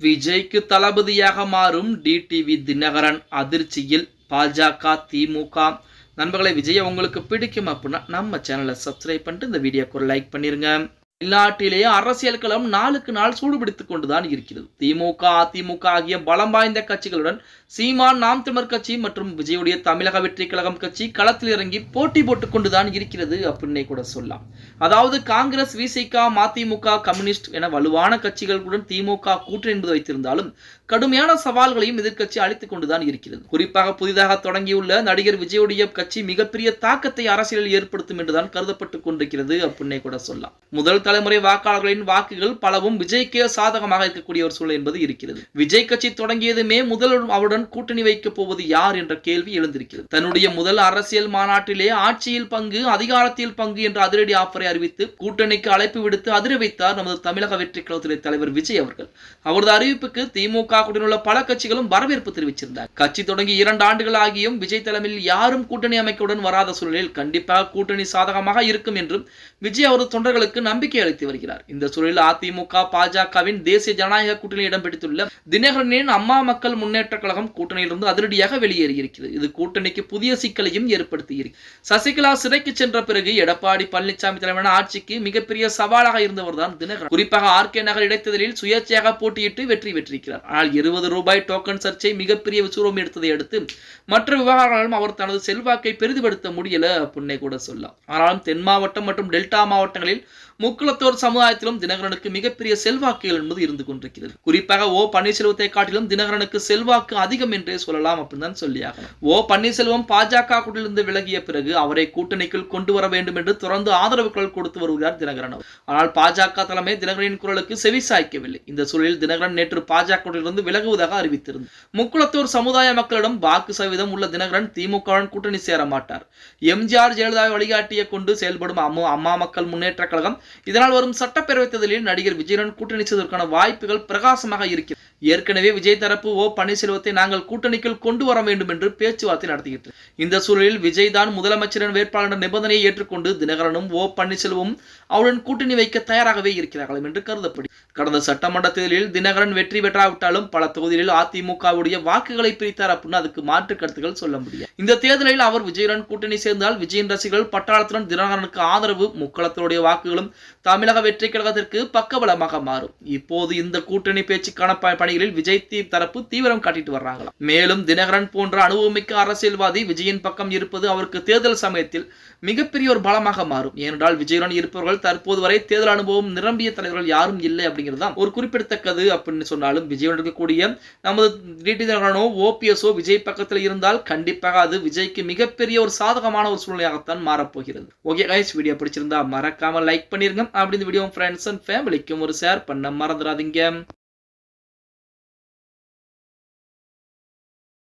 விஜய்க்கு தளபதியாக மாறும் டிடிவி தினகரன் அதிர்ச்சியில் பாஜக திமுக நண்பர்களை விஜய் உங்களுக்கு பிடிக்கும் அப்படின்னா நம்ம சேனலை சப்ஸ்கிரைப் பண்ணிட்டு இந்த வீடியோக்கு ஒரு லைக் பண்ணிருங்க. இல்லாட்டிலேயே அரசியல் களம் நாளுக்கு நாள் சூடுபிடித்துக் கொண்டுதான் இருக்கிறது. திமுக அதிமுக ஆகிய பலம் வாய்ந்த கட்சிகளுடன் சீமான் நாம் தமிழர் கட்சி மற்றும் விஜயுடைய தமிழக வெற்றி கழகம் கட்சி களத்தில் இறங்கி போட்டி போட்டுக் கொண்டுதான் இருக்கிறது அப்படின்னே கூட சொல்லலாம். அதாவது காங்கிரஸ் விசிக மதிமுக கம்யூனிஸ்ட் என வலுவான கட்சிகளுடன் திமுக கூட்டணி என்பது வைத்திருந்தாலும் கடுமையான சவால்களையும் எதிர்கட்சி அளித்துக் கொண்டுதான் இருக்கிறது. குறிப்பாக புதிதாக தொடங்கியுள்ள நடிகர் விஜயுடைய கட்சி மிகப்பெரிய தாக்கத்தை அரசியலில் ஏற்படுத்தும் என்றுதான் கருதப்பட்டுக் கொண்டிருக்கிறது அப்படின்னே கூட சொல்லலாம். முதல் தலைமுறை வாக்காளர்களின் வாக்குகள் பலவும் விஜய்க்கே சாதகமாக இருக்கக்கூடிய ஒரு சூழல் என்பது இருக்கிறது. விஜய் கட்சி தொடங்கியதுமே முதல் அவருடன் கூட்டணி வைக்கப் போவது யார் என்ற கேள்வி எழுந்திருக்கிறது. தன்னுடைய முதல் அரசியல் மாநாட்டிலே ஆட்சியில் பங்கு அதிகாரத்தில் பங்கு என்ற அதிரடி ஆஃபரை அறிவித்து கூட்டணிக்கு அழைப்பு விடுத்து அதிர வைத்தார் நமது தமிழக வெற்றி கழகத்துறை தலைவர் விஜய் அவர்கள். அவரது அறிவிப்புக்கு திமுக உள்ள பல கட்சிகளும் வரவேற்பு தெரிவிச்சிருந்தார். கட்சி தொடங்கி இரண்டு ஆண்டுகள் ஆகியும் விஜய் தலைமையில் யாரும் கூட்டணி அமைக்கவுடன் வராத சூழலில் கண்டிப்பாக கூட்டணி சாதகமாக இருக்கும் என்றும் விஜய் அவரது தொண்டர்களுக்கு நம்பிக்கை கோரிக்கை அளித்து வருகிறார். இந்த சூழலில் அதிமுக பாஜகவின் தேசிய ஜனநாயக கூட்டணி இடம் பிடித்துள்ள தினகரனின் அம்மா மக்கள் முன்னேற்ற கழகம் கூட்டணியிலிருந்து அதிரடியாக வெளியேறியிருக்கிறது. இது கூட்டணிக்கு புதிய சிக்கலையும் ஏற்படுத்தியிருக்கு சசிகலா சிறைக்கு சென்ற பிறகு எடப்பாடி பழனிசாமி தலைமையான ஆட்சிக்கு மிகப்பெரிய சவாலாக இருந்தவர் தான் தினகரன். குறிப்பாக ஆர் கே நகர் இடைத்தேர்தலில் சுயேட்சையாக போட்டியிட்டு வெற்றி பெற்றிருக்கிறார். ஆனால் இருபது ரூபாய் டோக்கன் சர்ச்சை மிகப்பெரிய விசுவரம் எடுத்ததை அடுத்து மற்ற விவகாரங்களும் அவர் தனது செல்வாக்கை பெரிதுபடுத்த முடியல புன்னை கூட சொல்லலாம். ஆனாலும் தென் மாவட்டம் மற்றும் டெல்டா மாவட்டங்களில் முக்குளத்தோர் சமுதாயத்திலும் தினகரனுக்கு மிகப்பெரிய செல்வாக்குகள் என்பது இருந்து கொண்டிருக்கிறது. குறிப்பாக ஓ பன்னீர்செல்வத்தை காட்டிலும் தினகரனுக்கு செல்வாக்கு அதிகம் என்றே சொல்லலாம் அப்படின்னு தான் சொல்லியாகணும். ஓ பன்னீர்செல்வம் பாஜக கூட்டிலிருந்து விலகிய பிறகு அவரை கூட்டணிக்குள் கொண்டு வர வேண்டும் என்று தொடர்ந்து ஆதரவு குரல் கொடுத்து வருகிறார் தினகரன் ஆனால் பாஜக தலைமை தினகரனின் குரலுக்கு செவி சாய்க்கவில்லை. இந்த சூழலில் தினகரன் நேற்று பாஜக விலகுவதாக அறிவித்திருந்தார். முக்குளத்தூர் சமுதாய மக்களிடம் வாக்கு சதவீதம் உள்ள தினகரன் திமுகவுடன் கூட்டணி சேர மாட்டார். எம்ஜிஆர் ஜெயலலிதாவை வழிகாட்டிய கொண்டு செயல்படும் அம்மா மக்கள் முன்னேற்ற கழகம் இதனால் வரும் சட்டப்பேரவைத் தேர்தலில் நடிகர் விஜயனுடன் கூட்டணி செய்வதற்கான வாய்ப்புகள் பிரகாசமாக இருக்கிறது. ஏற்கனவே விஜய் தரப்பு ஓ பன்னீர்செல்வத்தை நாங்கள் கூட்டணிக்குள் கொண்டு வர வேண்டும் என்று பேச்சுவார்த்தை நடத்துகிறது இந்த சூழலில் விஜய் தான் முதலமைச்சரின் வேட்பாளர் நிபந்தனையை ஏற்றுக்கொண்டு தினகரனும் ஓ பன்னீர்செல்வமும் அவருடன் கூட்டணி வைக்க தயாராகவே இருக்கிறார்கள் என்று கருதப்படும். கடந்த சட்டமன்ற தேர்தலில் தினகரன் வெற்றி பெற்றாவிட்டாலும் பல தொகுதிகளில் அதிமுகவுடைய வாக்குகளை பிரித்தார் அப்படின்னு அதுக்கு மாற்று கருத்துக்கள் சொல்ல முடியும் இந்த தேர்தலில் அவர் விஜயுடன் கூட்டணி சேர்ந்தால் விஜயின் ரசிகர்கள் பட்டாளத்துடன் தினகரனுக்கு ஆதரவு முக்களத்தினுடைய வாக்குகளும் தமிழக வெற்றி கழகத்திற்கு பக்கபலமாக மாறும். இப்போது இந்த கூட்டணி பேச்சுக்கான பணிகளில் விஜய் தரப்பு தீவிரம் காட்டிட்டு வர்றாங்களாம். மேலும் தினகரன் போன்ற அனுபவமிக்க அரசியல்வாதி விஜயின் பக்கம் இருப்பது அவருக்கு தேர்தல் சமயத்தில் மிகப்பெரிய ஒரு பலமாக மாறும். ஏனென்றால் விஜயுடன் இருப்பவர்கள் தற்போது வரை தேர்தல் அனுபவம் நிரம்பிய தலைவர்கள் யாரும் இல்லை அப்படிங்கிறது தான் ஒரு குறிப்பிடத்தக்கது அப்படின்னு சொன்னாலும் விஜயுடன் இருக்கக்கூடிய நமது டிடி தினகரனோ ஓபிஎஸோ விஜய் பக்கத்தில் இருந்தால் கண்டிப்பாக அது விஜய்க்கு மிகப்பெரிய ஒரு சாதகமான ஒரு சூழ்நிலையாகத்தான் மாறப்போகிறது. ஓகே கைஸ் வீடியோ பிடிச்சிருந்தா மறக்காம லைக் பண்ணிருங்க. அப்படி இந்த வீடியோ ஃப்ரெண்ட்ஸ் அண்ட் ஃபேமிலிக்கும் ஒரு ஷேர் பண்ண மறந்துடாதீங்க.